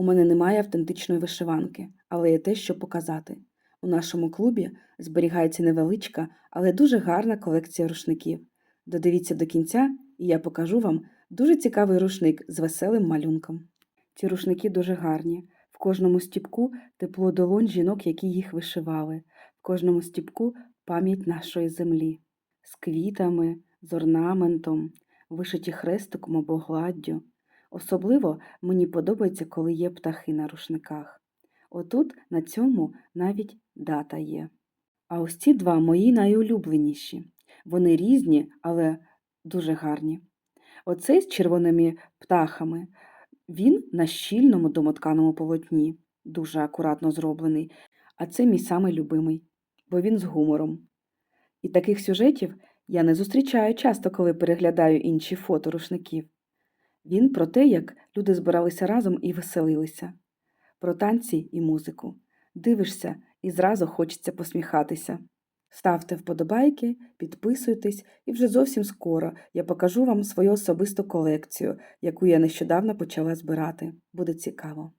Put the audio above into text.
У мене немає автентичної вишиванки, але є те, що показати. У нашому клубі зберігається невеличка, але дуже гарна колекція рушників. Додивіться до кінця, і я покажу вам дуже цікавий рушник з веселим малюнком. Ці рушники дуже гарні. В кожному стіпку тепло долонь жінок, які їх вишивали, в кожному стіпку пам'ять нашої землі, з квітами, з орнаментом, вишиті хрестиком або гладдю. Особливо мені подобається, коли є птахи на рушниках. Отут на цьому навіть дата є. А ось ці два мої найулюбленіші. Вони різні, але дуже гарні. Оцей з червоними птахами. Він на щільному домотканому полотні, дуже акуратно зроблений, а це мій самий любимий, бо він з гумором. І таких сюжетів я не зустрічаю часто, коли переглядаю інші фото рушників. Він про те, як люди збиралися разом і веселилися, про танці і музику. Дивишся і зразу хочеться посміхатися. Ставте вподобайки, підписуйтесь, і вже зовсім скоро я покажу вам свою особисту колекцію, яку я нещодавно почала збирати. Буде цікаво.